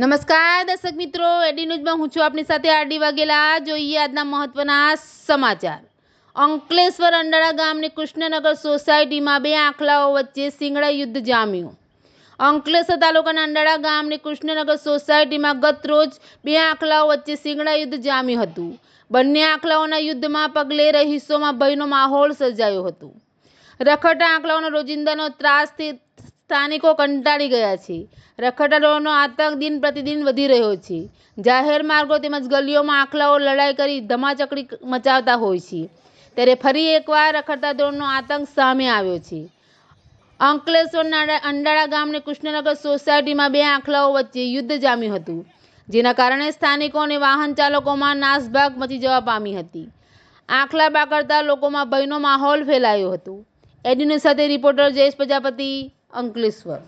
નમસ્કાર, દર્શક મિત્રો. એડી ન્યૂઝમાં હું છું આપની સાથે આરડી વાઘેલા. જોઈએ આજના મહત્વના સમાચાર. અંકલેશ્વર અંડાળા ગામની કૃષ્ણનગર સોસાયટીમાં બે આંખલાઓ વચ્ચે સિંગડા યુદ્ધ જામ્યું. અંકલેશ્વર તાલુકાના અંડાળા ગામની કૃષ્ણનગર સોસાયટીમાં ગત રોજ બે આંખલાઓ વચ્ચે સિંગડા યુદ્ધ જામ્યું હતું. બંને આંખલાઓના યુદ્ધમાં પગલે રહીશોમાં ભયનો માહોલ સર્જાયો હતો. રખડતા આંકલાઓનો રોજિંદાનો ત્રાસથી સ્થાનિકો કંટાળી ગયા છે. રખડતાઓનો આતંક દિન પ્રતિદિન વધી રહ્યો છે. જાહેર માર્ગો તેમજ ગલીઓમાં આંખલાઓ લડાઈ કરી ધમાચકડી મચાવતા હોય છે. ત્યારે ફરી એકવાર રખડતા દોરનો આતંક સામે આવ્યો છે. અંકલેશ્વરના અંડાળા ગામની કૃષ્ણનગર સોસાયટીમાં બે આંખલાઓ વચ્ચે યુદ્ધ જામ્યું હતું, જેના કારણે સ્થાનિકો અને વાહન ચાલકોમાં નાસભાગ મચી જવા પામી હતી. આંખલા બાકડતા લોકોમાં ભયનો માહોલ ફેલાયો હતો. એડીન્યૂઝ સાથે રિપોર્ટર જયેશ પ્રજાપતિ અંકલેશ્વર.